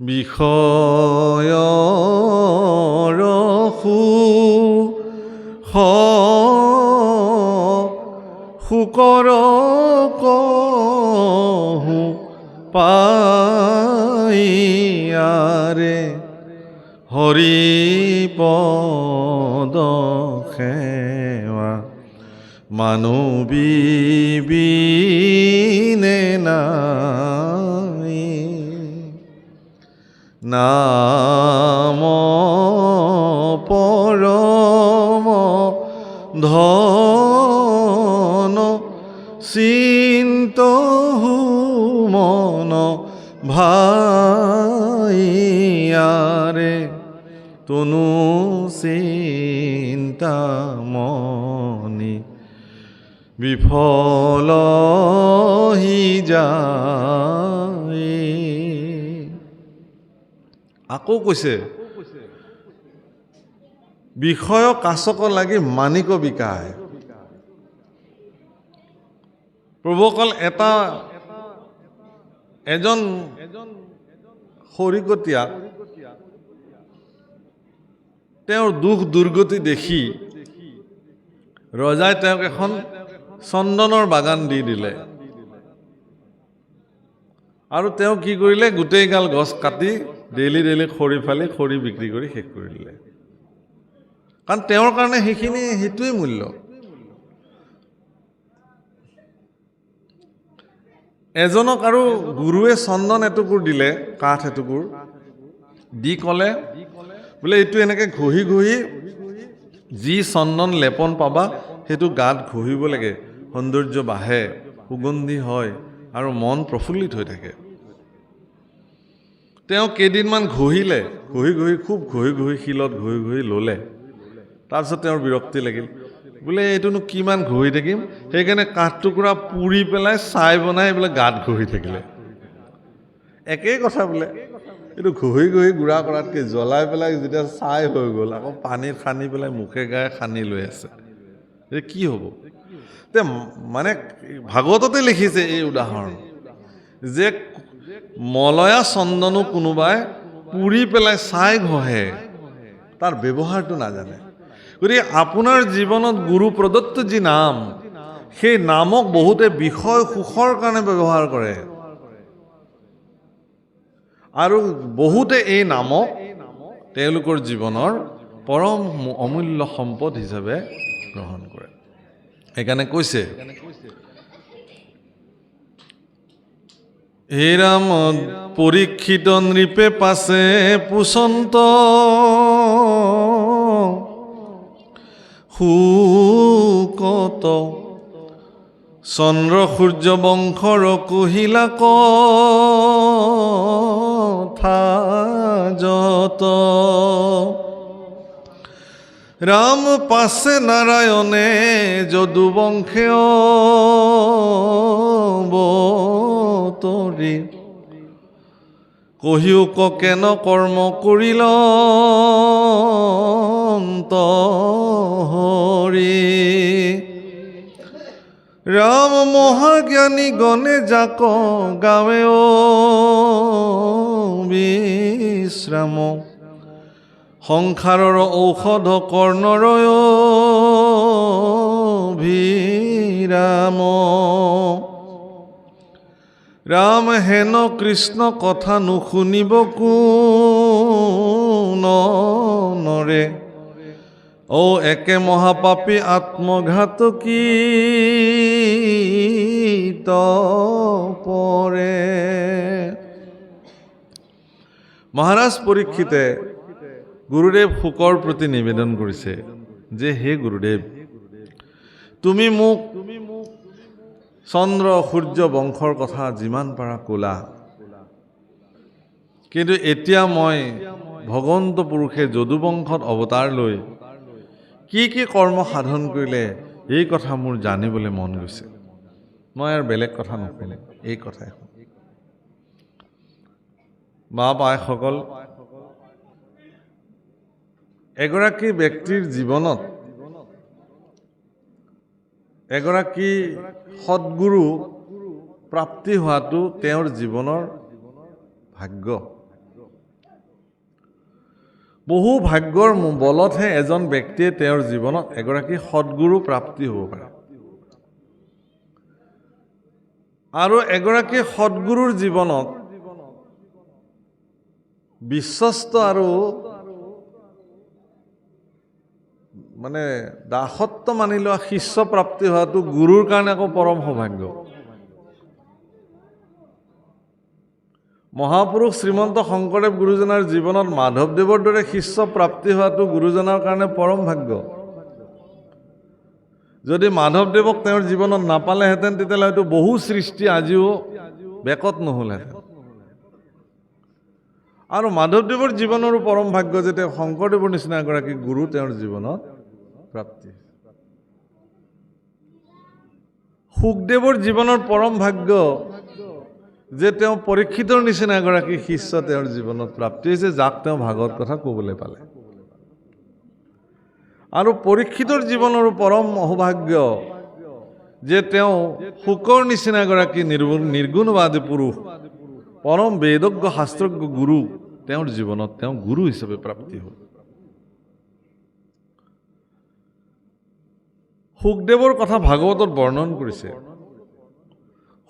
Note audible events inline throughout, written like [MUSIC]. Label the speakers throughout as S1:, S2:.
S1: বিষয়ৰ সু স শুকৰ কহু পাইয়াৰে হৰিপদ সেৱা মানৱীবিনে নাই নাম পৰম ধন চিন্ত মন ভাইয়াৰে তনু চিন্তামণি বিফল হি যায় আকৌ কৈছে বিষয় কাচক লাগি মানিক বিকায়। প্ৰভুসকল এটা এজন খৰিকটীয়াক তেওঁৰ দুখ দুৰ্গতি দেখি ৰজাই তেওঁক এখন চন্দনৰ বাগান দি দিলে। আৰু তেওঁ কি কৰিলে, গোটেইগাল গছ কাটি ডেইলি ডেইলি খৰি ফালি, খৰি বিক্ৰী কৰি শেষ কৰি দিলে। কাৰণ তেওঁৰ কাৰণে সেইখিনি, সেইটোৱেই মূল্য। এজনক আৰু গুৰুৱে চন্দন এটুকুৰ দিলে, কাঠ এটুকুৰ। দি ক'লে, বোলে, এইটো এনেকৈ ঘঁহি ঘঁহি যি চন্দন লেপন পাবা, সেইটো গাত ঘঁহিব লাগে। সৌন্দৰ্য বাঢ়ে, সুগন্ধি হয়, আৰু মন প্ৰফুল্লিত হৈ থাকে। তেওঁ কেইদিনমান ঘঁহিলে, ঘঁহি ঘঁহি, খুব ঘঁহি ঘঁহি শিলত ঘঁহি ঘঁহি ল'লে। তাৰপিছত তেওঁৰ বিৰক্তি লাগিল। বোলে, এইটোনো কিমান ঘঁহি থাকিম? সেইকাৰণে কাঠ টুকুৰা পুৰি পেলাই ছাই বনাই বোলে গাত ঘঁহি থাকিলে। একেই কথা বোলে। এইটো ঘঁহি ঘঁহি গুড়া কৰাতকৈ জ্বলাই পেলাই যেতিয়া ছাই হৈ গ'ল, আকৌ পানীত সানি পেলাই মুখে গায়ে সানি লৈ আছে। এই কি হ'ব? তে মানে ভাগৱততে লিখিছে এই উদাহৰণ যে মলয়া চন্দনো কোনোবাই পুৰি পেলাই ছাই ঘঁহে। তাৰ ব্যৱহাৰটো নাজানে। গতিকে আপোনাৰ জীৱনত গুৰু প্ৰদত্ত যি নাম, সেই নামক বহুতে বিষয় সুখৰ কাৰণে ব্যৱহাৰ কৰে। আৰু বহুতে এই নামক তেওঁলোকৰ জীৱনৰ পৰম অমূল্য সম্পদ হিচাপে গ্ৰহণ কৰে। সেইকাৰণে কৈছে হে ৰাম পৰীক্ষিত নৃপে পাছে পুচন্ত সুকত চন্দ্ৰ সূৰ্য বংশৰ কুহিলা কথা যত। ৰাম পাছে নাৰায়ণে যদু বংশে কহিও কেন কৰ্ম কৰিল হৰি ৰাম মহাজ্ঞানী গণে যাক গাৱে বিশ্ৰাম সংসাৰৰ ঔষধ কৰ্ণৰয় ভিৰাম ৰাম হেন কৃষ্ণ কথা নুশুনিব নৰে। ঔ একে মহাপাপী আত্মঘাতকী পৰে। মহাৰাজ পৰীক্ষিতে গুৰুদেৱ শুকৰ প্ৰতি নিবেদন কৰিছে যে, হে গুৰুদেৱ, তুমি মোক চন্দ্ৰ সূৰ্য বংশৰ কথা যিমান পাৰা ক'লা। কিন্তু এতিয়া মই ভগৱন্ত পুৰুষে যদুবংশত অৱতাৰ লৈ কি কি কৰ্ম সাধন কৰিলে এই কথা মোৰ জানিবলৈ মন গৈছে। মই আৰু বেলেগ কথা নুশুনো, এই কথাই মা পাইসকল এগৰাকী ব্যক্তিৰ জীৱনত এগৰাকী সৎগুৰু প্ৰাপ্তি হোৱাটো তেওঁৰ জীৱনৰ ভাগ্য। বহু ভাগ্যৰ বলতহে এজন ব্যক্তিয়ে তেওঁৰ জীৱনত এগৰাকী সৎগুৰু প্ৰাপ্তি হ'ব পাৰে। আৰু এগৰাকী সৎগুৰুৰ জীৱনত বিশ্বস্ত আৰু মানে দাসত্ব মানি লোৱা শিষ্য প্ৰাপ্তি হোৱাটো গুৰুৰ কাৰণে আকৌ পৰম সৌভাগ্য। মহাপুৰুষ শ্ৰীমন্ত শংকৰদেৱ গুৰুজনাৰ জীৱনত মাধৱদেৱৰ দৰে শিষ্য প্ৰাপ্তি হোৱাটো গুৰুজনাৰ কাৰণে পৰম ভাগ্য। যদি মাধৱদেৱক তেওঁৰ জীৱনত নাপালেহেঁতেন, তেতিয়াহ'লে হয়তো বহু সৃষ্টি আজিও বেকত নহ'লহেঁতেন। আৰু মাধৱদেৱৰ জীৱনৰো পৰম ভাগ্য যে তেওঁ শংকৰদেৱৰ নিচিনা এগৰাকী গুৰু তেওঁৰ জীৱনত প্ৰাপ্তি সুখদেৱৰ জীৱনৰ পৰম ভাগ্য যে তেওঁ পৰীক্ষিতৰ নিচিনা এগৰাকী শিষ্য তেওঁৰ জীৱনত প্ৰাপ্তি হৈছে, যাক তেওঁ ভাগৱত কথা ক'বলৈ পালে। আৰু পৰীক্ষিতৰ জীৱনৰো পৰম সৌভাগ্য যে তেওঁ শুকৰ নিচিনা এগৰাকী নিৰ্গুণ, নিৰ্গুণবাদী পুৰুষ, পৰম বেদজ্ঞ শাস্ত্ৰজ্ঞ গুৰু, তেওঁৰ জীৱনত তেওঁ গুৰু হিচাপে প্ৰাপ্তি হ'ল। সুখদেৱৰ কথা ভাগৱতত বৰ্ণন কৰিছে।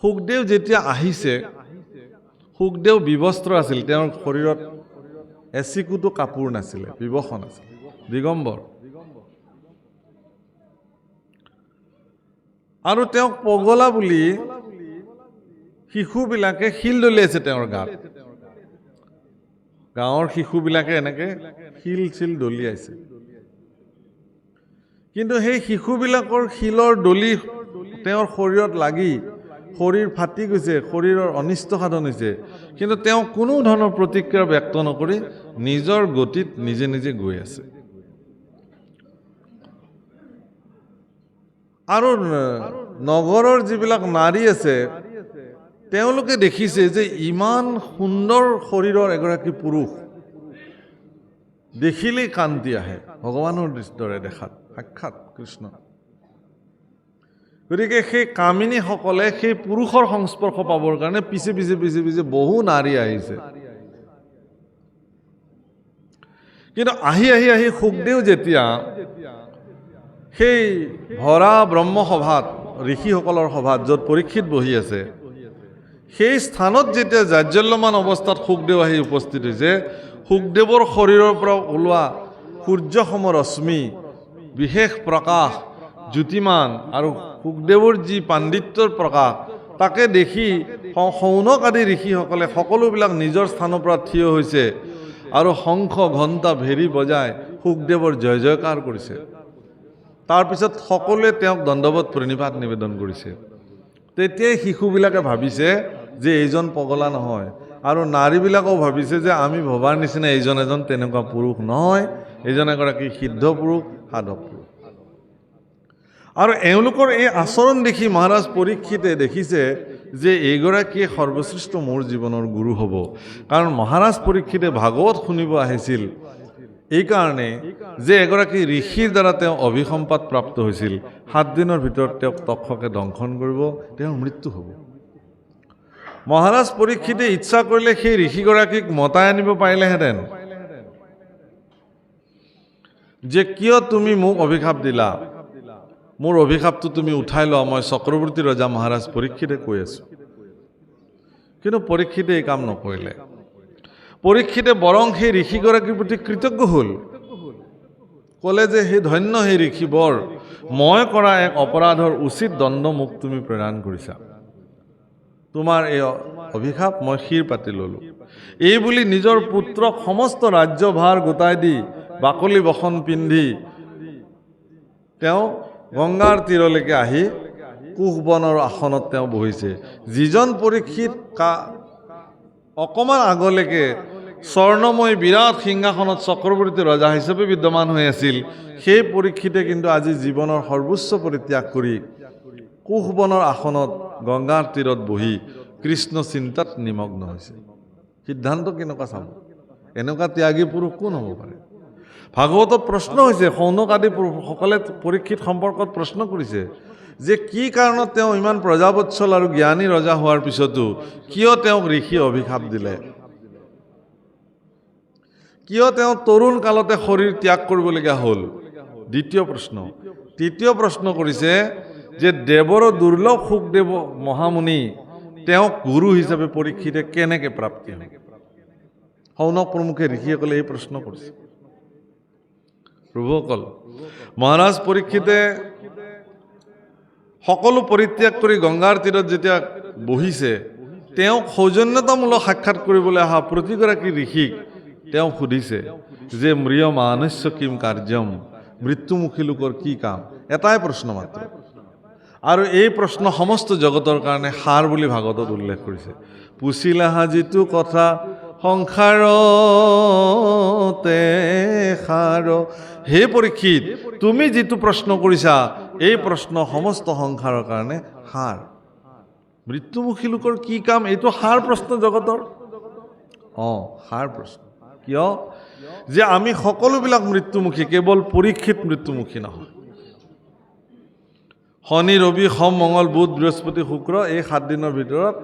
S1: সুখদেৱ যেতিয়া আহিছে, সুখদেৱ বিবস্ত্ৰ আছিল, তেওঁৰ শৰীৰত এচিকোটো কাপোৰ নাছিলে বিবসন আছিল, দিগম্বৰ। আৰু তেওঁক পগলা বুলি শিশুবিলাকে শিল দলিয়াইছে তেওঁৰ গাত। গাঁৱৰ শিশুবিলাকে এনেকে শিল চিল দলিয়াইছে। কিন্তু সেই শিশুবিলাকৰ শিলৰ দলি তেওঁৰ শৰীৰত লাগি, শৰীৰ ফাটি গৈছে, শৰীৰৰ অনিষ্ট সাধন হৈছে। কিন্তু তেওঁ কোনো ধৰণৰ প্ৰতিক্ৰিয়া ব্যক্ত নকৰি নিজৰ গতিত নিজে নিজে গৈ আছে। আৰু নগৰৰ যিবিলাক নাৰী আছে, তেওঁলোকে দেখিছে যে ইমান সুন্দৰ শৰীৰৰ এগৰাকী পুৰুষ। দেখিলেই কান্তি আহে। ভগৱানৰ দৰে দেখাত। সাক্ষাৎ কৃষ্ণ। গতিকে সেই কামিনীসকলে সেই পুৰুষৰ সংস্পৰ্শ পাবৰ কাৰণে পিছে পিছে পিছে পিছে বহু নাৰী আহিছে। কিন্তু আহি আহি আহি সুখদেও যেতিয়া সেই ভৰা ব্ৰহ্মসভাত, ঋষিসকলৰ সভাত য'ত পৰীক্ষিত বহি আছে, সেই স্থানত যেতিয়া জাজ্যল্যমান অৱস্থাত সুখদেৱ আহি উপস্থিত হৈছে সুখদেৱৰ শৰীৰৰ পৰা ওলোৱা সূৰ্যসম ৰশ্মি, বিশেষ প্ৰকাশ, জ্যোতিমান আৰু সুখদেৱৰ যি পাণ্ডিত্যৰ প্ৰকাশ, তাকে দেখি শৌনক আদি ঋষিসকলে সকলোবিলাক নিজৰ স্থানৰ পৰা থিয় হৈছে আৰু শংখ ঘণ্টা ভেৰি বজাই সুখদেৱৰ জয় জয়কাৰ কৰিছে। তাৰপিছত সকলোৱে তেওঁক দণ্ডৱত প্ৰণিপাত নিবেদন কৰিছে। তেতিয়াই শিশুবিলাকে ভাবিছে যে এইজন পগলা নহয়। আৰু নাৰীবিলাকেও ভাবিছে যে আমি ভবাৰ নিচিনা এইজন এজন তেনেকুৱা পুৰুষ নহয়, এইজন এগৰাকী সিদ্ধ পুৰুষ, সাধক পুৰুষ। আৰু এওঁলোকৰ এই আচৰণ দেখি মহাৰাজ পৰীক্ষিতে দেখিছে যে এইগৰাকীয়ে সৰ্বশ্ৰেষ্ঠ মোৰ জীৱনৰ গুৰু হ'ব। কাৰণ মহাৰাজ পৰীক্ষিতে ভাগৱত শুনিব আহিছিল। এইকাৰণে যে এগৰাকী ঋষিৰ দ্বাৰা তেওঁ অভিসম্পাত প্ৰাপ্ত হৈছিল, সাত দিনৰ ভিতৰত তেওঁক তক্ষকে দংশন কৰিব, তেওঁৰ মৃত্যু হ'ব। মহাৰাজ পৰীক্ষিতে ইচ্ছা কৰিলে সেই ঋষিগৰাকীক মতাই আনিব পাৰিলেহেঁতেন। যে কিয় তুমি মোক অভিশাপ দিলা? মোৰ অভিশাপটো তুমি উঠাই লোৱা, মই চক্ৰৱৰ্তী ৰজা মহাৰাজ পৰীক্ষিতে কৈ আছোঁ। কিন্তু পৰীক্ষিতে এই কাম নকৰিলে। পৰীক্ষিতে বৰং সেই ঋষিগৰাকীৰ প্ৰতি কৃতজ্ঞ হ'ল। ক'লে যে সেই ধন্য সেই ঋষি বৰ মই কৰা এক অপৰাধৰ উচিত দণ্ড মোক তুমি প্ৰদান কৰিছা। তোমাৰ এই অভিশাপ মই শিৰ পাতি ল'লোঁ। এই বুলি নিজৰ পুত্ৰক সমস্ত ৰাজ্যভাৰ গোটাই দি বাকলি বসন পিন্ধি তেওঁ গংগাৰ তীৰলৈকে আহি কোষবনৰ আসনত তেওঁ বহিছে। যিজন পৰীক্ষিত কা অকণমান আগলৈকে স্বৰ্ণময় বিৰাট সিংহাসনত চক্ৰৱৰ্তী ৰজা হিচাপে বিদ্যমান হৈ আছিল, সেই পৰীক্ষিতে কিন্তু আজি জীৱনৰ সৰ্বোচ্চ পৰিত্যাগ কৰি কোষবনৰ আসনত গংগাৰ তীৰত বহি কৃষ্ণ চিন্তাত নিমগ্ন হৈছে। সিদ্ধান্ত কেনেকুৱা চাব? এনেকুৱা ত্যাগী পুৰুষ কোন হ'ব পাৰে? ভাগৱতত প্ৰশ্ন হৈছে, সৌনক আদি পুৰুষসকলে পৰীক্ষিত সম্পৰ্কত প্ৰশ্ন কৰিছে যে কি কাৰণত তেওঁ ইমান প্ৰজাবৎসল আৰু জ্ঞানী ৰজা হোৱাৰ পিছতো কিয় তেওঁক ঋষি অভিশাপ দিলে? কিয় তেওঁ তৰুণ কালতে শৰীৰ ত্যাগ কৰিবলগীয়া হ'ল? দ্বিতীয় প্ৰশ্ন। তৃতীয় প্ৰশ্ন কৰিছে যে দেৱৰ দুৰ্লভ সুখদেৱ মহামুনি, তেওঁক গুৰু হিচাপে পৰীক্ষিতে কেনেকৈ প্ৰাপ্তি হ'ল শৌনক প্ৰমুখে ঋষিসকলে এই প্ৰশ্ন কৰিছে। প্ৰভুসকল মহাৰাজ পৰীক্ষিতে সকলো পৰিত্যাগ কৰি গংগাৰ তীৰত যেতিয়া বহিছে, তেওঁক সৌজন্যতামূলক সাক্ষাৎ কৰিবলৈ অহা প্ৰতিগৰাকী ঋষিক তেওঁ সুধিছে যে মৃয় মানস্য কিম কাৰ্যম মৃত্যুমুখী লোকৰ কি কাম? এটাই প্ৰশ্ন মাত্ৰ। আৰু এই প্ৰশ্ন সমস্ত জগতৰ কাৰণে সাৰ বুলি ভাগৱতত উল্লেখ কৰিছে। পুচিলাহা যিটো কথা, সংসাৰতে সাৰ। হে পৰীক্ষিত, তুমি যিটো প্ৰশ্ন কৰিছা, এই প্ৰশ্ন সমস্ত সংসাৰৰ কাৰণে সাৰ। মৃত্যুমুখী লোকৰ কি কাম? এইটো সাৰ প্ৰশ্ন জগতৰ। অঁ, সাৰ প্ৰশ্ন। কিয়? যে আমি সকলোবিলাক মৃত্যুমুখী, কেৱল পৰীক্ষিত মৃত্যুমুখী নহয়। শনি, ৰবি, সোম মঙল বুধ, বৃহস্পতি, শুক্ৰ, এই সাতদিনৰ ভিতৰত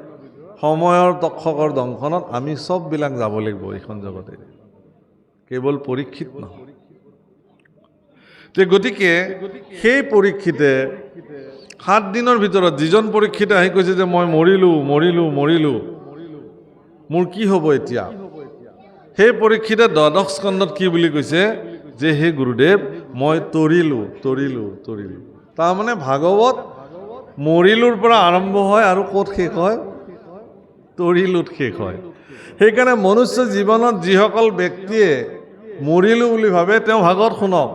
S1: সময়ৰ তক্ষকৰ দংশনত আমি চববিলাক যাব লাগিব এইখন জগতে। কেৱল পৰীক্ষিত নহয়। গতিকে সেই পৰীক্ষিতে সাত দিনৰ ভিতৰত যিজন পৰীক্ষিতে আহি কৈছে যে মই মৰিলোঁ মৰিলোঁ মৰিলোঁ, মোৰ কি হ'ব এতিয়া? সেই পৰীক্ষিতে দ্বাদশ স্কন্ধত কি বুলি কৈছে? যে হে গুৰুদেৱ, মই তৰিলোঁ তৰিলোঁ তৰিলোঁ। তাৰমানে ভাগৱত মৰিলোৰ পৰা আৰম্ভ হয় আৰু ক'ত শেষ হয়? তৰিলোত শেষ হয়। সেইকাৰণে মনুষ্য জীৱনত যিসকল ব্যক্তিয়ে মৰিলোঁ বুলি ভাবে, তেওঁ ভাগৱত শুনক।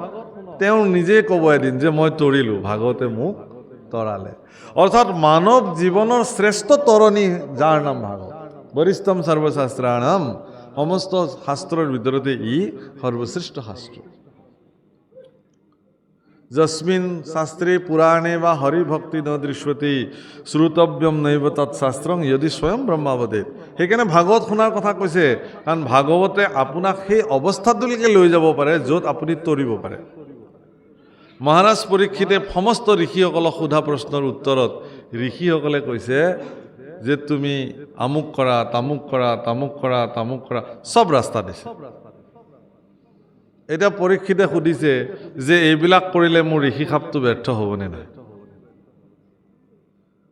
S1: তেওঁ নিজেই ক'ব এদিন যে মই তৰিলোঁ, ভাগৱতে মোক তৰালে। অৰ্থাৎ মানৱ জীৱনৰ শ্ৰেষ্ঠ তৰণী যাৰ নাম ভাগৱত। বৰিষ্ঠম সৰ্বশাস্ত্ৰাণাম, সমস্ত শাস্ত্ৰৰ ভিতৰতে ই সৰ্বশ্ৰেষ্ঠ শাস্ত্ৰ। যস্মিন শাস্ত্রে পুরাণে বা হরিভক্তি ন দৃশ্যতি শ্ৰুতব্যম নৈব তৎশাস্ত্ৰং যদি স্বয়ং ব্ৰহ্মাৱদেৱ সেইকাৰণে ভাগৱত শুনাৰ কথা কৈছে, কাৰণ ভাগৱতে আপোনাক সেই অৱস্থাটোলৈকে লৈ যাব পাৰে, য'ত আপুনি তৰিব পাৰে। মহাৰাজ পৰীক্ষিতে সমস্ত ঋষিসকলক সোধা প্ৰশ্নৰ উত্তৰত ঋষিসকলে কৈছে যে তুমি আমুক কৰা, তামুক কৰা তামুক কৰা তামুক কৰা, চব ৰাস্তা দিছে। এতিয়া পৰীক্ষিতে সুধিছে যে এইবিলাক কৰিলে মোৰ ঋষি সাপটো ব্যৰ্থ হ'বনে নাই?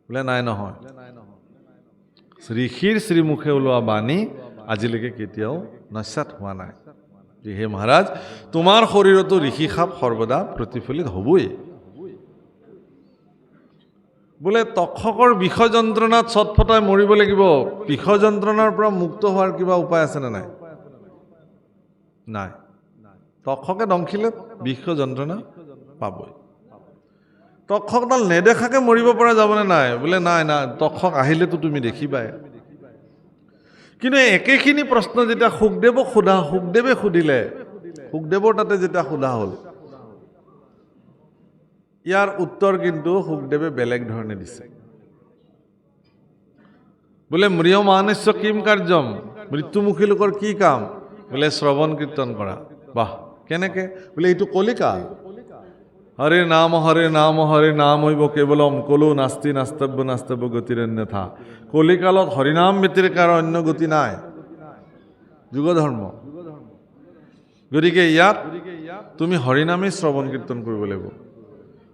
S1: বোলে, নাই নহয়। ঋষিৰ শ্ৰীমুখে ওলোৱা বাণী আজিলৈকে কেতিয়াও নস্যাত হোৱা নাই। হে মহাৰাজ, তোমাৰ শৰীৰতো ঋষি সাপ সৰ্বদা প্ৰতিফলিত হ'বই। বোলে তক্ষকৰ বিষ যন্ত্ৰণাত চটফটাই মৰিব লাগিব। বিষ যন্ত্ৰণাৰ পৰা মুক্ত হোৱাৰ কিবা উপায় আছেনে নাই? নাই। তক্ষকে দংশিলে বিষ যন্ত্ৰণা পাবই। তক্ষকডাল নেদেখাকে মৰিব পৰা যাবনে নাই? বোলে, নাই নাই, তক্ষক আহিলেতো তুমি দেখিবাই। কিন্তু একেখিনি প্ৰশ্ন যেতিয়া সুখদেৱক সোধা, সুখদেৱে সুধিলে, সুখদেৱৰ তাতে যেতিয়া সোধা হ'ল, ইয়াৰ উত্তৰ কিন্তু সুখদেৱে বেলেগ ধৰণে দিছে। বোলে মৃয় মানস্য কিম কাৰ্যম? মৃত্যুমুখী লোকৰ কি কাম? বোলে, শ্ৰৱণ কীৰ্তন কৰা। বাহ! কেনেকে? বোলে, এইটো কলিকাল হৰে নাম হৰে নাম হৰে নাম হৈব কেৱলম কলো নাস্তি, নাস্তব্য নাস্তব্য গতিৰ অন্যথা কলিকালত হৰিনাম ব্যতিৰেকে অন্য গতি নাই। যুগ ধৰ্ম গতিকে ইয়াত তুমি হৰিনামেই শ্ৰৱণ কীৰ্তন কৰিব লাগিব।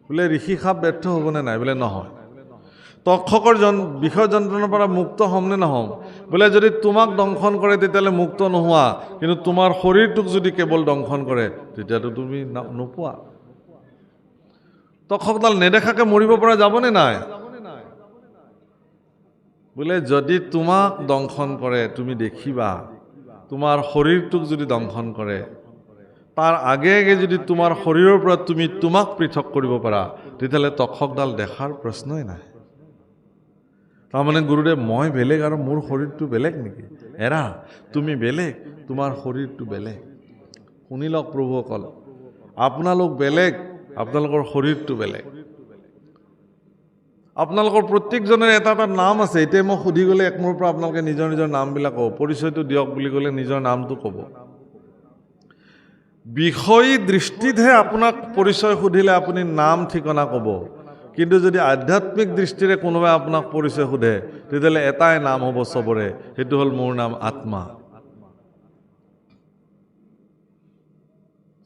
S1: বোলে, ঋষি সাপ ব্যৰ্থ হ'বনে নাই? বোলে, নহয়। তক্ষকৰ জন বিষয় যন্ত্ৰণৰ পৰা মুক্ত হ'মনে নহ'ম? বোলে যদি তোমাক দংশন কৰে, তেতিয়াহ'লে মুক্ত নোহোৱা। কিন্তু তোমাৰ শৰীৰটোক যদি কেৱল দংশন কৰে, তেতিয়াতো তুমি না- নোপোৱা। তক্ষকডাল নেদেখাকে মৰিব পৰা যাবনে নাই? বোলে যদি তোমাক দংশন কৰে, তুমি দেখিবা, তোমাৰ শৰীৰটোক যদি দংশন কৰে, তাৰ আগে আগে যদি তোমাৰ শৰীৰৰ পৰা তুমি তোমাক পৃথক কৰিব পাৰা, তেতিয়াহ'লে তক্ষকডাল দেখাৰ প্ৰশ্নই নাই। তাৰমানে গুৰুদেৱ মই বেলেগ আৰু মোৰ শৰীৰটো বেলেগ নেকি? এৰা, তুমি বেলেগ, তোমাৰ শৰীৰটো বেলেগ। শুনি লওক প্ৰভুসকল, আপোনালোক বেলেগ, আপোনালোকৰ শৰীৰটো বেলেগ। আপোনালোকৰ প্ৰত্যেকজনৰ এটা এটা নাম আছে। এতিয়া মই সুধি গ'লে একমূৰৰ পৰা আপোনালোকে নিজৰ নিজৰ নামবিলাক ক'ব। পৰিচয়টো দিয়ক বুলি ক'লে নিজৰ নামটো ক'ব। বিষয়ী দৃষ্টিতহে আপোনাক পৰিচয় সুধিলে আপুনি নাম ঠিকনা ক'ব। কিন্তু যদি আধ্যাত্মিক দৃষ্টিৰে কোনোবাই আপোনাক পৰিচয় সোধে, তেতিয়াহ'লে এটাই নাম হ'ব চবৰে, সেইটো হ'ল মোৰ নাম আত্মা।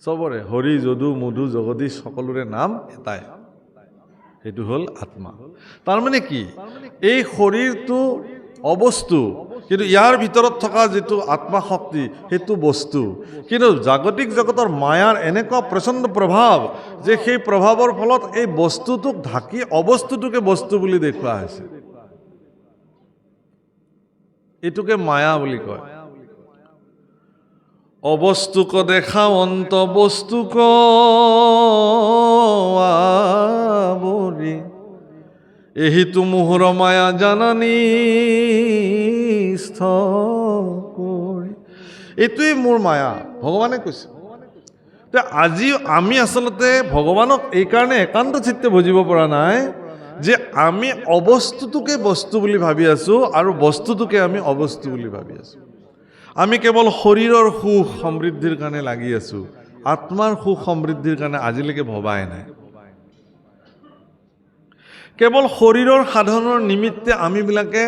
S1: চবৰে, হৰি, যদু, মধু, জগদীশ, সকলোৰে নাম এটাই। সেইটো হ'ল আত্মা। তাৰমানে কি? এই শৰীৰটো অবস্তু। কিন্তু ইয়াৰ ভিতৰত থকা যিটো আত্মা শক্তি সেইটো বস্তু। কিন্তু জাগতিক জগতৰ মায়াৰ এনেকুৱা প্ৰচণ্ড প্ৰভাৱ যে সেই প্ৰভাৱৰ ফলত এই বস্তুটোক ঢাকি অবস্তুটোকে বস্তু বুলি দেখুওৱা হৈছে। এইটোকে মায়া বুলি কয়। অবস্তুক দেখাৱন্ত বস্তুক আৱৰি এহিটো মোহৰ মায়া জানানী স্থ এইটোৱেই মোৰ মায়া, ভগৱানে কৈছে। তে আজি আমি আচলতে ভগৱানক এইকাৰণে একান্ত চিত্তে বুজিব পৰা নাই যে আমি অবস্তুটোকে বস্তু বুলি ভাবি আছোঁ আৰু বস্তুটোকে আমি অবস্তু বুলি ভাবি আছোঁ। আমি কেৱল শৰীৰৰ সুখ সমৃদ্ধিৰ কাৰণে লাগি আছোঁ। আত্মাৰ সুখ সমৃদ্ধিৰ কাৰণে আজিলৈকে ভবাই নাই। কেৱল শৰীৰৰ সাধনৰ নিমিত্তে আমিবিলাকে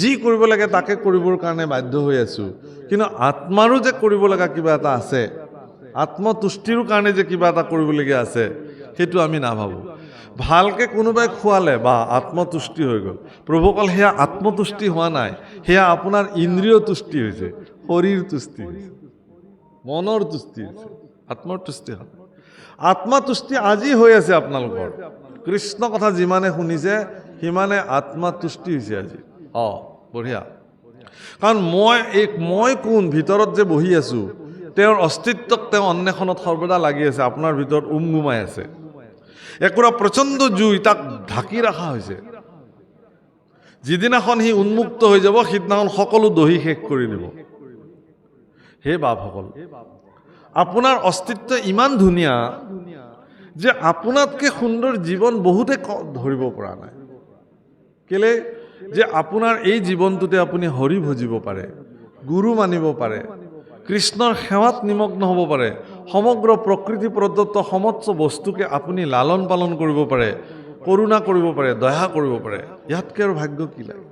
S1: যি কৰিব লাগে তাকে কৰিবৰ কাৰণে বাধ্য হৈ আছোঁ। কিন্তু আত্মাৰো যে কৰিব কিবা এটা আছে, আত্মতুষ্টিৰ কাৰণে যে কিবা এটা কৰিবলগীয়া আছে, সেইটো আমি নাভাবোঁ। ভালকৈ কোনোবাই খোৱালে বা আত্মতুষ্টি হৈ গ'ল প্ৰভু অকল সেয়া আত্মতুষ্টি হোৱা নাই, সেয়া আপোনাৰ ইন্দ্ৰিয় তুষ্টি হৈছে, শৰীৰ তুষ্টি হৈছে, মনৰ তুষ্টি হৈছে, আত্মৰ তুষ্টি হয় আত্মতুষ্টি আজি হৈ আছে আপোনালোকৰ। কৃষ্ণ কথা যিমানে শুনিছে, সিমানে আত্মতুষ্টি হৈছে আজি। অঁ, বঢ়িয়া। কাৰণ মই এই মই কোন, ভিতৰত যে বহি আছোঁ, তেওঁৰ অস্তিত্বক তেওঁ অন্বেষণত সৰ্বদা লাগি আছে, আপোনাৰ ভিতৰত উম গুমাই আছে। একোৰা প্ৰচণ্ড জুই তাক ঢাকি ৰখা হৈছে। যিদিনাখন সি উন্মুক্ত হৈ যাব, সিদিনাখন সকলো দহি শেষ কৰি দিব। হে বাপসকল, আপোনাৰ অস্তিত্ব ইমান ধুনীয়া যে আপোনাতকৈ সুন্দৰ জীৱন বহুতে ধৰিব পৰা নাই। কেলে? যে আপোনাৰ এই জীৱনটোতে আপুনি হৰি ভজিব পাৰে, গুৰু মানিব পাৰে, কৃষ্ণৰ সেৱাত নিমগ্ন হ'ব পাৰে, সমগ্ৰ প্ৰকৃতি প্ৰদত্ত সমস্ত বস্তুকে আপুনি লালন পালন কৰিব পাৰে, কৰোণা কৰিব পাৰে, দয়া কৰিব পাৰে। ইয়াতকৈ আৰু ভাগ্য কি লাগে?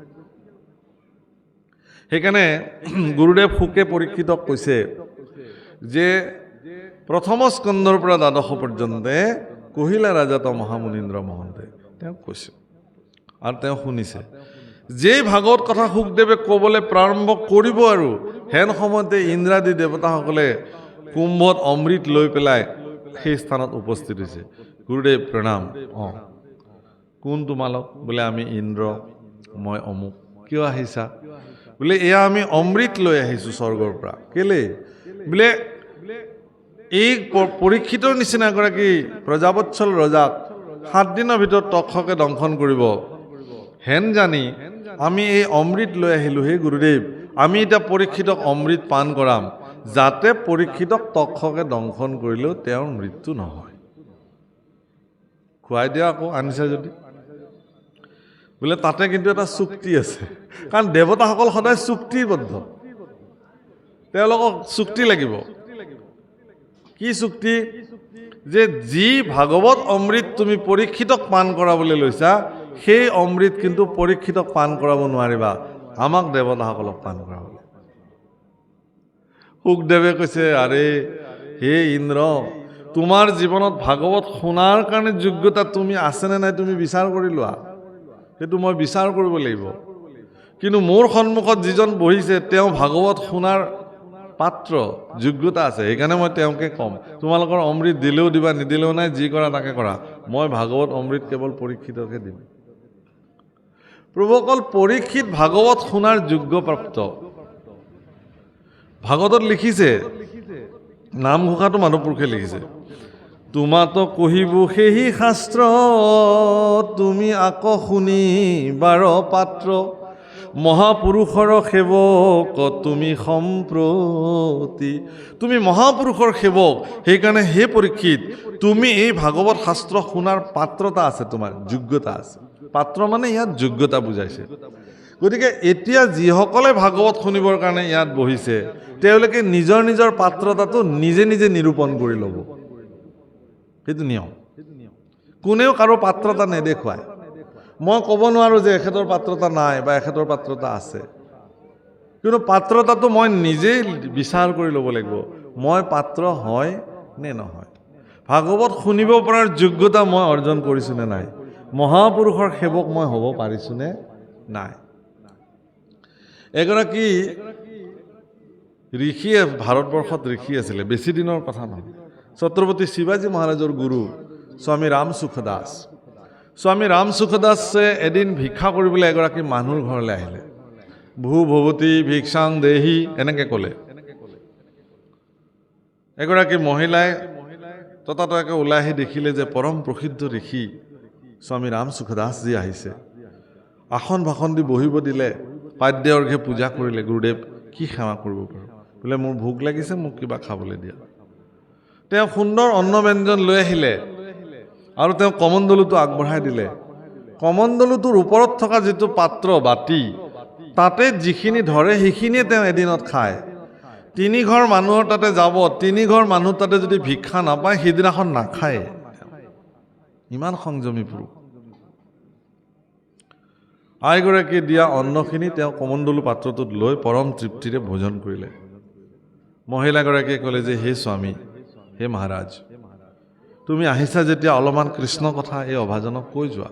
S1: সেইকাৰণে [CLEARS THROAT] গুৰুদেৱ শুকে পৰীক্ষিতক কৈছে যে প্ৰথম স্কন্ধৰ পৰা দ্বাদশ পৰ্যন্তে কহিলা ৰাজাত মহামুনীন্দ্ৰ মহন্তে। তেওঁক কৈছে। আৰু তেওঁ শুনিছে, যেই ভাগৱত কথা সুখদেৱে ক'বলৈ প্ৰাৰম্ভ কৰিব আৰু হেন সময়তে ইন্দ্ৰাদী দেৱতাসকলে কুম্ভত অমৃত লৈ পেলাই সেই স্থানত উপস্থিত হৈছে। গুৰুদেৱ প্ৰণাম। অঁ, কোন তোমালোক? বোলে আমি ইন্দ্ৰ, মই অমুক। কিয় আহিছা? বোলে এয়া আমি অমৃত লৈ আহিছোঁ স্বৰ্গৰ পৰা। কেলে? বোলে এই প- পৰীক্ষিতৰ নিচিনা এগৰাকী প্ৰজাবৎসল ৰজাক সাত দিনৰ ভিতৰত তক্ষকে দংশন কৰিব। হেন জানি আমি এই অমৃত লৈ আহিলোঁ হে গুৰুদেৱ। আমি এতিয়া পৰীক্ষিতক অমৃত পান কৰাম। যাতে পৰীক্ষিতক তক্ষকে দংশন কৰিলেও তেওঁৰ মৃত্যু নহয়। খুৱাই দিয়া আকৌ আনিছে যদি। বোলে তাতে কিন্তু এটা চুক্তি আছে। কাৰণ দেৱতাসকল সদায় চুক্তিবদ্ধ। তেওঁলোকক চুক্তি লাগিব। কি চুক্তি? যে যি ভাগৱত অমৃত তুমি পৰীক্ষিতক পান কৰাবলৈ লৈছা, সেই অমৃত কিন্তু পৰীক্ষিতক পান কৰাব নোৱাৰিবা। আমাক দেৱতাসকলক পান কৰাবলৈ সুখদেৱে কৈছে, আৰে, হে ইন্দ্ৰ, তোমাৰ জীৱনত ভাগৱত শুনাৰ কাৰণে যোগ্যতা তুমি আছেনে নাই তুমি বিচাৰ কৰি লোৱা। সেইটো মই বিচাৰ কৰিব লাগিব। কিন্তু মোৰ সন্মুখত যিজন বহিছে, তেওঁ ভাগৱত শুনাৰ পাত্ৰ যোগ্যতা আছে, সেইকাৰণে মই তেওঁকে ক'ম। তোমালোকৰ অমৃত দিলেও দিবা, নিদিলেও নাই, যি কৰা তাকে কৰা। মই ভাগৱত অমৃত কেৱল পৰীক্ষিতকে দিম। প্ৰভু অকল পৰীক্ষিত ভাগৱত শুনাৰ যোগ্যপ্ৰাপ্ত ভাগৱতত লিখিছে, নামঘোষাটো মানুহপুৰুষে লিখিছে, তোমাতো কহিব সেহি শাস্ত্ৰ, তুমি আকৌ শুনি বাৰ পাত্ৰ। মহাপুৰুষৰ সেৱক, তুমি সম্প্ৰতি। তুমি মহাপুৰুষৰ সেৱক, সেইকাৰণে হে পৰীক্ষিত, তুমি এই ভাগৱত শাস্ত্ৰ শুনাৰ পাত্ৰতা আছে তোমাৰ, যোগ্যতা আছে। পাত্ৰ মানে ইয়াত যোগ্যতা বুজাইছে। গতিকে এতিয়া যিসকলে ভাগৱত শুনিবৰ কাৰণে ইয়াত বহিছে, তেওঁলোকে নিজৰ নিজৰ পাত্ৰতাটো নিজে নিজে নিৰূপণ কৰি ল'ব। সেইটো নিয়ম। কোনেও কাৰো পাত্ৰতা নেদেখুৱায়। মই ক'ব নোৱাৰোঁ যে এখেতৰ পাত্ৰতা নাই বা এখেতৰ পাত্ৰতা আছে। কিন্তু পাত্ৰতাটো মই নিজেই বিচাৰ কৰি ল'ব লাগিব, মই পাত্ৰ হয় নে নহয়। ভাগৱত শুনিব পৰাৰ যোগ্যতা মই অৰ্জন কৰিছোঁ নে নাই? মহাপুৰুষৰ সেৱক মই হ'ব পাৰিছোঁনে নাই? এগৰাকী ঋষিয়ে, ভাৰতবৰ্ষত ঋষি আছিলে, বেছি দিনৰ কথা নহয়। ছত্ৰপতি শিৱাজী মহাৰাজৰ গুৰু, স্বামী ৰাম সুখদাস স্বামী ৰাম সুখদাসে এদিন ভিক্ষা কৰিবলৈ এগৰাকী মানুহৰ ঘৰলৈ আহিলে। ভূ ভৱতী ভিক্ষাং দেহি এনেকৈ ক'লে। এগৰাকী মহিলাই ততাতয়াকৈ ওলাই আহি দেখিলে যে পৰম প্ৰসিদ্ধ ঋষি স্বামী ৰাম সুখদাসজী আহিছে। আসন ভাষণ দি বহিব দিলে পাদ্য অৰ্ঘে পূজা কৰিলে গুৰুদেৱ কি সেৱা কৰিব পাৰোঁ? বোলে মোৰ ভোক লাগিছে মোক কিবা খাবলৈ দিয়া। তেওঁ সুন্দৰ অন্ন ব্যঞ্জন লৈ আহিলে। আৰু তেওঁ কমণ্ডলুটো আগবঢ়াই দিলে। কমণ্ডলুটোৰ ওপৰত থকা যিটো পাত্ৰ বাতি, তাতে যিখিনি ধৰে সেইখিনিয়ে তেওঁ এদিনত খায়। তিনি ঘৰ মানুহৰ তাতে যাব, তিনি ঘৰ মানুহ তাতে যদি ভিক্ষা নাপায়, সেইদিনাখন নাখায় ইমান সংযমী পুৰুষ। আইগৰাকীয়ে দিয়া অন্নখিনি তেওঁ কমণ্ডলু পাত্ৰটোত লৈ পৰম তৃপ্তিৰে ভোজন কৰিলে। মহিলাগৰাকীয়ে ক'লে যে, হে স্বামী, হে মহাৰাজ। তুমি আহিছা যেতিয়া অলপমান কৃষ্ণ কথা এই অভাজনক কৈ যোৱা।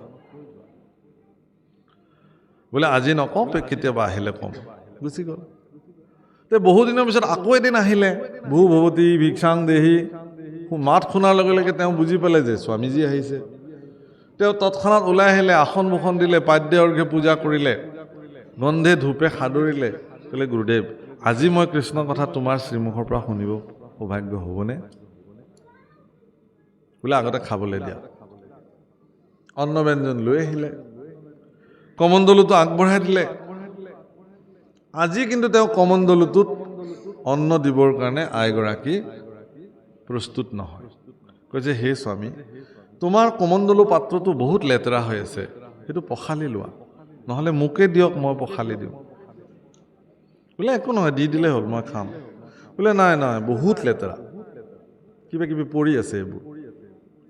S1: বোলে, আজি নকওঁ কেতিয়াবা আহিলে ক'ম। গুচি গ'ল। তে বহুদিনৰ পিছত আকৌ এদিন আহিলে। ভূ ভৱতী ভিক্ষাং দেহি। মাত শুনাৰ লগে লগে তেওঁ বুজি পালে যে স্বামীজী আহিছে। তেওঁ তৎক্ষণাত ওলাই আহিলে, আসন মুখন দিলে, পাদ্য অৰ্ঘে পূজা কৰিলে গন্ধে ধূপে সাদৰিলে, ক'লে, গুৰুদেৱ, আজি মই কৃষ্ণ কথা তোমাৰ শ্ৰীমুখৰ পৰা শুনিব সৌভাগ্য হ'বনে? বোলে আগতে খাবলৈ দিয়া। অন্ন ব্যঞ্জন লৈ আহিলে। কমণ্ডলুটো আগবঢ়াই দিলে। আজি কিন্তু তেওঁ কমণ্ডলুটোত অন্ন দিবৰ কাৰণে আইগৰাকী প্ৰস্তুত নহয়। কৈছে, হে স্বামী, তোমাৰ কমণ্ডলু পাত্ৰটো বহুত লেতেৰা হৈ আছে। সেইটো পখালি লোৱা। নহ'লে মোকে দিয়ক, মই পখালি দিওঁ। বোলে, একো নহয়, দি দিলেই হ'ল, মই খাম। বোলে, নাই নাই, বহুত লেতেৰা। কিবা কিবি পৰি আছে এইবোৰ।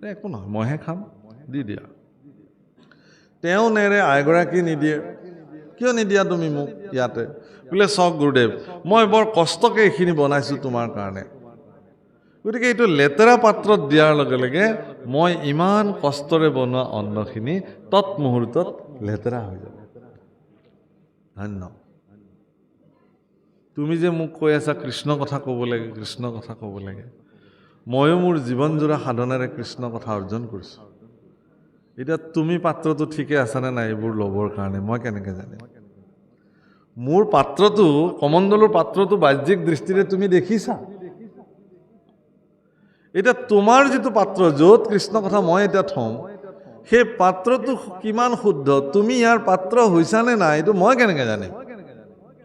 S1: একো নহয়, মইহে খাম, দি দিয়া। তেওঁ নেৰে আইগৰাকী নিদিয়ে। কিয় নিদিয়া তুমি মোক ইয়াতে? বোলে, চাওক গুৰুদেৱ, মই বৰ কষ্টকৈ এইখিনি বনাইছোঁ তোমাৰ কাৰণে। গতিকে এইটো লেতেৰা পাত্ৰত দিয়াৰ লগে লগে মই ইমান কষ্টৰে বনোৱা অন্নখিনি তৎমুহূৰ্তত লেতেৰা হৈ যাব। ধন্য। তুমি যে মোক কৈ আছা কৃষ্ণ কথা ক'ব লাগে, কৃষ্ণ কথা ক'ব লাগে ময়ো মোৰ জীৱনজোৰা সাধনেৰে কৃষ্ণ কথা অৰ্জন কৰিছোঁ। এতিয়া তুমি পাত্ৰটো ঠিকে আছানে নাই এইবোৰ ল'বৰ কাৰণে, মই কেনেকৈ জানিম? মোৰ পাত্ৰটো, কমণ্ডলৰ পাত্ৰটো বাহ্যিক দৃষ্টিৰে তুমি দেখিছা। এতিয়া তোমাৰ যিটো পাত্ৰ, য'ত কৃষ্ণ কথা মই এতিয়া থওঁ, সেই পাত্ৰটো কিমান শুদ্ধ, তুমি ইয়াৰ পাত্ৰ হৈছানে নাই, এইটো মই কেনেকৈ জানিম?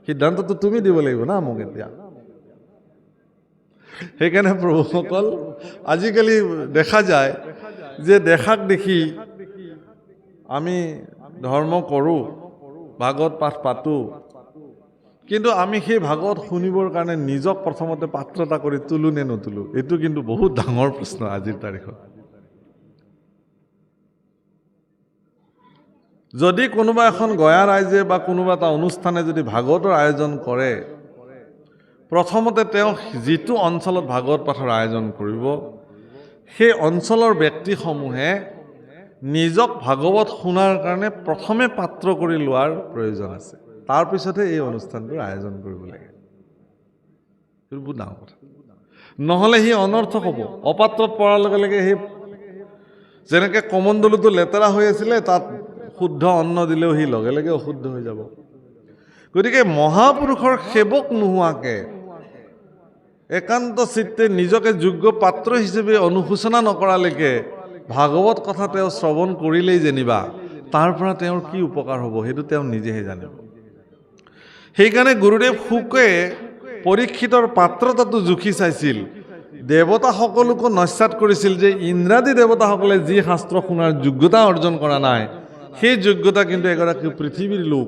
S1: সিদ্ধান্তটো তুমি দিব লাগিব না মোক এতিয়া। সেইকাৰণে প্ৰভুসকল, আজিকালি দেখা যায় যে দেখাক দেখি আমি ধৰ্ম কৰোঁ, ভাগৱত পাঠ পাতোঁ। কিন্তু আমি সেই ভাগৱত শুনিবৰ কাৰণে নিজক প্ৰথমতে পাত্ৰতা কৰি তোলোঁ নে নতোলোঁ, এইটো কিন্তু বহুত ডাঙৰ প্ৰশ্ন আজিৰ তাৰিখত। যদি কোনোবা এখন গঞা ৰাইজে বা কোনোবা এটা অনুষ্ঠানে যদি ভাগৱতৰ আয়োজন কৰে প্ৰথমতে তেওঁ যিটো অঞ্চলত ভাগৱত পাঠৰ আয়োজন কৰিব, সেই অঞ্চলৰ ব্যক্তিসমূহে নিজক ভাগৱত শুনাৰ কাৰণে প্ৰথমে পাত্ৰ কৰি লোৱাৰ প্ৰয়োজন আছে। তাৰপিছতহে এই অনুষ্ঠানটোৰ আয়োজন কৰিব লাগে। সেইটো বহুত ডাঙৰ কথা। নহ'লে সি অনৰ্থক হ'ব। অপাত্ৰত পৰাৰ লগে লগে সেই যেনেকৈ কমণ্ডলুটো লেতেৰা হৈ আছিলে, তাত শুদ্ধ অন্ন দিলেও সি লগে লগে অশুদ্ধ হৈ যাব। গতিকে মহাপুৰুষৰ সেৱক নোহোৱাকৈ একান্ত চিত্তে নিজকে যোগ্য পাত্ৰ হিচাপে অনুশোচনা নকৰালৈকে ভাগৱত কথা তেওঁ শ্ৰৱণ কৰিলেই যেনিবা, তাৰ পৰা তেওঁৰ কি উপকাৰ হ'ব সেইটো তেওঁ নিজেহে জানিব। সেইকাৰণে গুৰুদেৱ শুকে পৰীক্ষিতৰ পাত্ৰতাটো জুখি চাইছিল। দেৱতাসকলকো নস্যাত কৰিছিল যে ইন্দ্ৰাদী দেৱতাসকলে যি শাস্ত্ৰ শুনাৰ যোগ্যতা অৰ্জন কৰা নাই, সেই যোগ্যতা কিন্তু এগৰাকী পৃথিৱীৰ লোক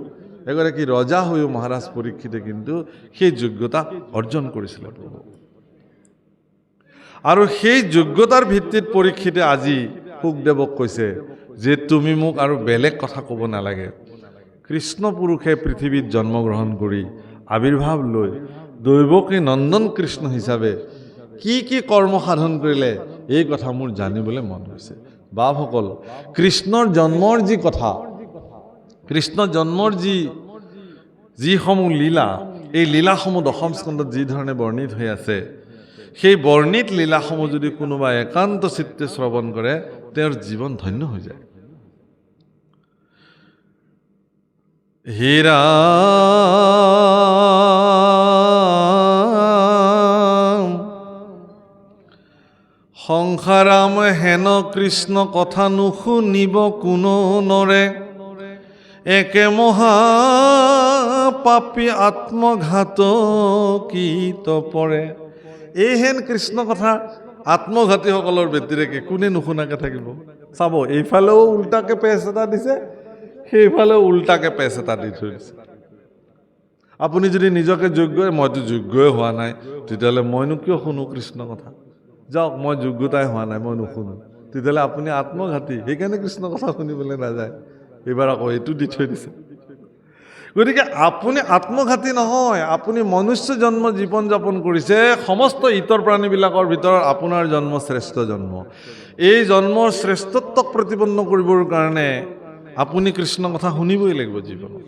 S1: এগৰাকী ৰজা হৈও মহাৰাজ পৰীক্ষিতে কিন্তু সেই যোগ্যতা অৰ্জন কৰিছিলে। প্ৰভু আৰু সেই যোগ্যতাৰ ভিত্তিত পৰীক্ষিতে আজি সুখদেৱক কৈছে যে তুমি মোক আৰু বেলেগ কথা ক'ব নালাগে। কৃষ্ণ পুৰুষে পৃথিৱীত জন্মগ্ৰহণ কৰি আৱিৰ্ভাৱ লৈ দৈৱকী নন্দন কৃষ্ণ হিচাপে কি কি কৰ্ম সাধন কৰিলে এই কথা মোৰ জানিবলৈ মন গৈছে। বাপসকল, কৃষ্ণৰ জন্মৰ যি কথা কৃষ্ণ জন্মৰ যি যিসমূহ লীলা, এই লীলাসমূহ দশম স্কন্ধত যি ধৰণে বৰ্ণিত হৈ আছে, সেই বৰ্ণিত লীলাসমূহ যদি কোনোবা একান্ত চিত্তে শ্ৰৱণ কৰে, তেওঁৰ জীৱন ধন্য হৈ যায়। হীৰা সংসাৰাম হেন কৃষ্ণ কথা নুশুনিব কোনো নৰে। একে মহা পাপী আত্মঘাত কীত পৰে। এইহেন কৃষ্ণ কথা আত্মঘাতীসকলৰ ব্যতিৰেকে কোনে নুশুনাকে থাকিব? চাব, এইফালেও উল্টাকে পেচ এটা দিছে, সেইফালেও উল্টাকে পেচ এটা দি থৈ দিছে। আপুনি যদি নিজকে যোগ্য মইতো যোগ্যই হোৱা নাই, তেতিয়াহ'লে মইনো কিয় শুনো কৃষ্ণ কথা? যাওক, মই যোগ্যতাই হোৱা নাই, মই নুশুনো। তেতিয়াহ'লে আপুনি আত্মঘাতী, সেইকাৰণে কৃষ্ণ কথা শুনিবলৈ নাযায়। এইবাৰ আকৌ এইটো দি থৈ দিছে। গতিকে আপুনি আত্মঘাতী নহয়, আপুনি মনুষ্য জন্ম, জীৱন যাপন কৰিছে, সমস্ত ইতৰ প্ৰাণীবিলাকৰ ভিতৰত আপোনাৰ জন্ম শ্ৰেষ্ঠ জন্ম। এই জন্মৰ শ্ৰেষ্ঠত্বক প্ৰতিপন্ন কৰিবৰ কাৰণে আপুনি কৃষ্ণ কথা শুনিবই লাগিব জীৱনত।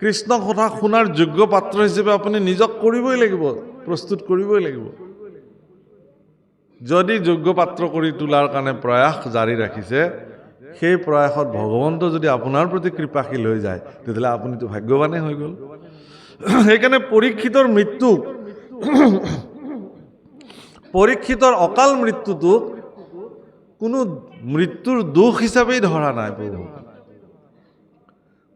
S1: কৃষ্ণ কথা শুনাৰ যোগ্য পাত্ৰ হিচাপে আপুনি নিজক কৰিবই লাগিব, প্ৰস্তুত কৰিবই লাগিব। যদি যোগ্য পাত্ৰ কৰি তোলাৰ কাৰণে প্ৰয়াস জাৰি ৰাখিছে সেই প্ৰয়াসত ভগৱন্ত যদি আপোনাৰ প্ৰতি কৃপাশীল হৈ যায়, তেতিয়াহ'লে আপুনিতো ভাগ্যৱানেই হৈ গ'ল। সেইকাৰণে পৰীক্ষিতৰ মৃত্যুক পৰীক্ষিতৰ অকাল মৃত্যুটোক কোনো মৃত্যুৰ দোষ হিচাপেই ধৰা নাই প্ৰভু।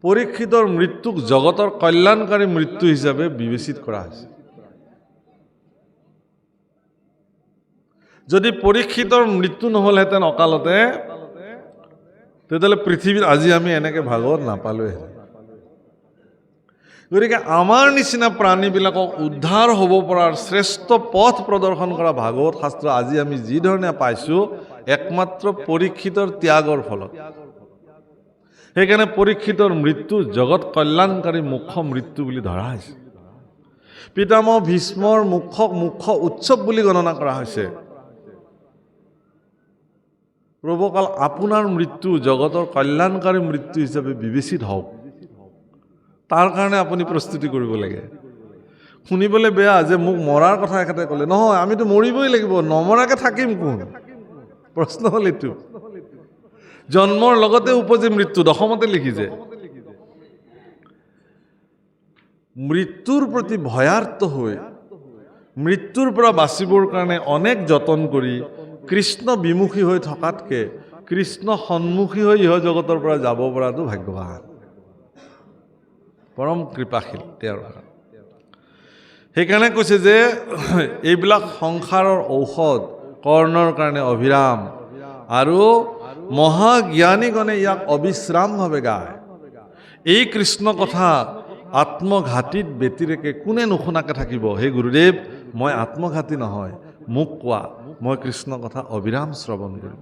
S1: পৰীক্ষিতৰ মৃত্যুক জগতৰ কল্যাণকাৰী মৃত্যু হিচাপে বিবেচিত কৰা হৈছে। যদি পৰীক্ষিতৰ মৃত্যু নহ'লহেঁতেন অকালতে তেতিয়াহ'লে পৃথিৱীত আজি আমি এনেকৈ ভাগৱত নাপালোঁহেঁতেন গতিকে আমাৰ নিচিনা প্ৰাণীবিলাকক উদ্ধাৰ হ'ব পৰাৰ শ্ৰেষ্ঠ পথ প্ৰদৰ্শন কৰা ভাগৱত শাস্ত্ৰ আজি আমি যি ধৰণে পাইছোঁ, একমাত্ৰ পৰীক্ষিতৰ ত্যাগৰ ফলত। সেইকাৰণে পৰীক্ষিতৰ মৃত্যু জগত কল্যাণকাৰী মুখ্য মৃত্যু বুলি ধৰা হৈছে। পিতামহ ভীষ্মৰ মুখক মুখ্য উৎসৱ বুলি গণনা কৰা হৈছে। প্ৰভুকাল আপোনাৰ মৃত্যু, জগতৰ কল্যাণকাৰী মৃত্যু হিচাপে বিবেচিত হওক। তাৰ কাৰণে আপুনি প্ৰস্তুতি কৰিব লাগে। শুনিবলৈ বেয়া যে মোক মৰাৰ কথা এখেতে ক'লে। নহয়, আমিতো মৰিবই লাগিব, নমৰাকৈ থাকিম কোন? প্ৰশ্ন হ'ল এইটো। জন্মৰ লগতে উপজি মৃত্যু, দশমতে লিখিছে মৃত্যুৰ প্ৰতি ভয়াৰ্ত হৈ, মৃত্যুৰ পৰা বাচিবৰ কাৰণে অনেক যতন কৰি কৃষ্ণ বিমুখী হৈ থকাতকৈ কৃষ্ণ সন্মুখী হৈ ইহ জগতৰ পৰা যাব পৰাটো ভাগ্যৱান। পৰম কৃপাশীল, তেওঁৰ সেইকাৰণে কৈছে যে, এইবিলাক সংসাৰৰ ঔষধ, কৰ্ণৰ কাৰণে অভিৰাম আৰু মহাজ্ঞানীগণে ইয়াক অবিশ্ৰামভাৱে গায়। এই কৃষ্ণ কথা আত্মঘাতীত ব্যতিৰেকে কোনে নুশুনাকে থাকিব? হে গুৰুদেৱ, মই আত্মঘাতী নহয়, মোক কোৱা। মই কৃষ্ণ কথা অবিৰাম শ্ৰৱণ কৰিম।